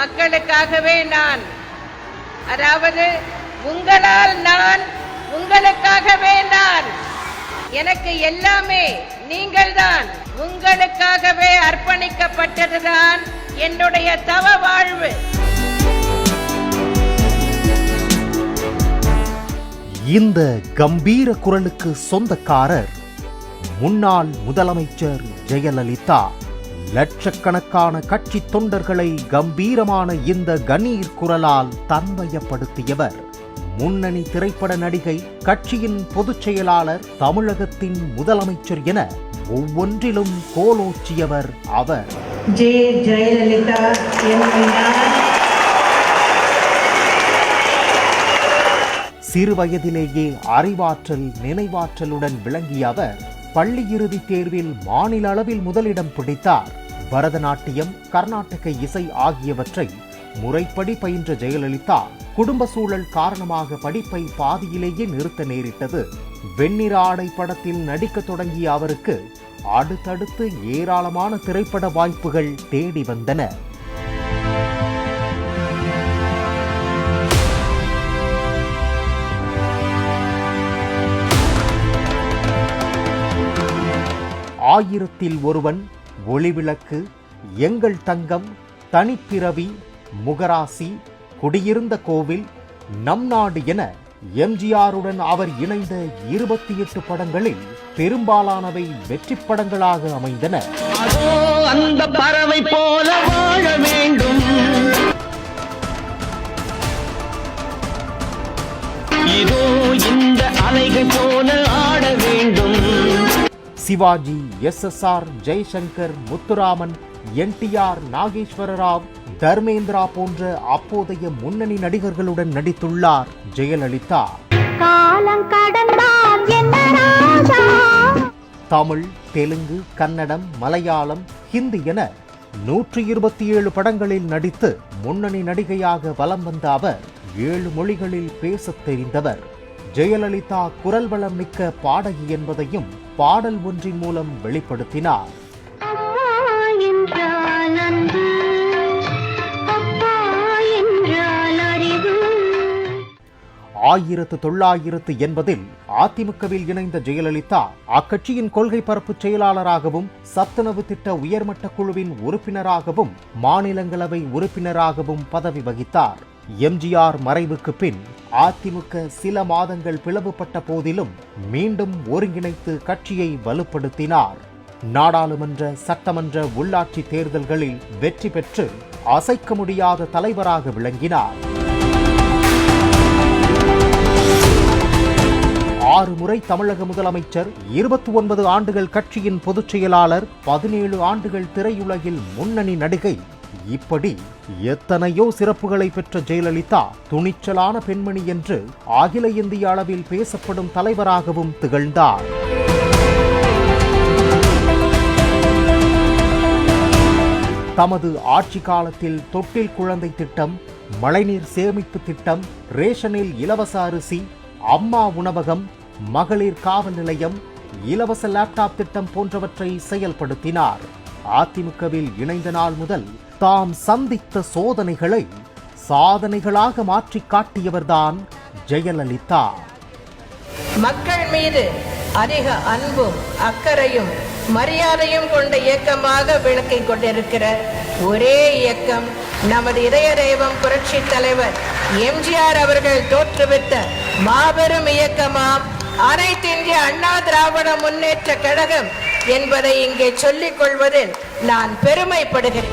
மக்களுக்காகவே நான் அதாவது உங்களால் நான் உங்களுக்காகவே நான் எனக்கு எல்லாமே நீங்கள் தான் உங்களுக்காகவே அர்ப்பணிக்கப்பட்டதுதான் என்னுடைய தவ வாழ்வு. இந்த கம்பீர குரலுக்கு சொந்தக்காரர் முன்னாள் முதலமைச்சர் ஜெயலலிதா. லட்சக்கணக்கான கட்சி தொண்டர்களை கம்பீரமான இந்த கணீர் குரலால் தன்மயப்படுத்தியவர். முன்னணி திரைப்பட நடிகை கட்சியின் பொதுச் செயலாளர் தமிழகத்தின் முதலமைச்சர் என ஒவ்வொன்றிலும் கோலோச்சியவர் அவர். ஜே ஜெயலலிதா என்னும் நான் சிறு வயதிலேயே அறிவாற்றல் நினைவாற்றலுடன் விளங்கிய அவர் பள்ளி இறுதித் தேர்வில் மாநில அளவில் முதலிடம் பிடித்தார். பரதநாட்டியம் கர்நாடக இசை ஆகியவற்றை முறைப்படி பயின்ற ஜெயலலிதா குடும்ப சூழல் காரணமாக படிப்பை பாதியிலேயே நிறுத்த நேரிட்டது. வெண்ணிற ஆடை படத்தில் நடிக்கத் தொடங்கிய அவருக்கு அடுத்தடுத்து ஏராளமான திரைப்பட வாய்ப்புகள் தேடி வந்தன. ஆயிரத்தில் ஒருவன் ஒளிவிளக்கு எங்கள் தங்கம் தனிப்பிறவி முகராசி குடியிருந்த கோவில் நம் நாடு என எம்ஜிஆருடன் அவர் இணைந்த இருபத்தி எட்டு படங்களில் பெரும்பாலானவை வெற்றி படங்களாக அமைந்தன. அந்த பறவை போல வாழ வேண்டும். இதோ இந்த அலைகள் போல Sivaji S S R Jaishankar Muthuraman NTR Nageswara Rao Dharmendra போன்ற அப்போதைய முன்னணி நடிகர்களுடன் நடித்துள்ளார் ஜெயலலிதா. தமிழ் தெலுங்கு கன்னடம் மலையாளம் ஹிந்தி என நூற்றி இருபத்தி ஏழு படங்களில் நடித்து முன்னணி நடிகையாக வலம் வந்த அவர் ஏழு மொழிகளில் பேசத் தெரிந்தவர். ஜெயலலிதா குரல் வளம் மிக்க பாடகி என்பதையும் பாடல் ஒன்றின் மூலம் வெளிப்படுத்தினார். ஆயிரத்து தொள்ளாயிரத்து எண்பதில் அதிமுகவில் இணைந்த ஜெயலலிதா அக்கட்சியின் கொள்கை பரப்பு செயலாளராகவும் சத்துணவு திட்ட உயர்மட்ட குழுவின் உறுப்பினராகவும் மாநிலங்களவை உறுப்பினராகவும் பதவி வகித்தார். எம்ஜிஆர் மறைவுக்கு பின் அதிமுக சில மாதங்கள் பிளவுபட்ட போதிலும் மீண்டும் ஒருங்கிணைத்து கட்சியை வலுப்படுத்தினார். நாடாளுமன்ற சட்டமன்ற உள்ளாட்சி தேர்தல்களில் வெற்றி பெற்று அசைக்க முடியாத தலைவராக விளங்கினார். ஆறு முறை தமிழக முதலமைச்சர் இருபத்தி ஒன்பது ஆண்டுகள் கட்சியின் பொதுச் செயலாளர் பதினேழு ஆண்டுகள் திரையுலகில் முன்னணி நடிகை இப்படி எத்தனையோ சிறப்புகளை பெற்ற ஜெயலலிதா துணிச்சலான பெண்மணி என்று அகில இந்திய அளவில் பேசப்படும் தலைவராகவும் திகழ்ந்தார். தமது ஆட்சி காலத்தில் தொட்டில் குழந்தை திட்டம் மழைநீர் சேமிப்பு திட்டம் ரேஷனில் இலவச அரிசி அம்மா உணவகம் மகளிர் காவல் நிலையம் இலவச லேப்டாப் திட்டம் போன்றவற்றை செயல்படுத்தினார். அதிமுகவில் இணைந்த நாள் முதல் தாம் சந்தித்த சோதனைகளை சாதனைகளாக மாற்றி காட்டியவர்தான் ஜெயலலிதா. மக்கள் மீது அதிக அன்பும் அக்கறையும் மரியாதையும் கொண்ட இயக்கமாக விளக்கிக் கொண்டிருக்கிற ஒரே இயக்கம் நமது இதய தெய்வம் புரட்சி தலைவர் எம்ஜிஆர் அவர்கள் தோற்றுவித்த மாபெரும் இயக்கமாம் அனைத்து இந்திய அண்ணா திராவிட முன்னேற்ற கழகம் என்பதை இங்கே சொல்லிக் கொள்வதில் நான் பெருமைப்படுகிறேன்.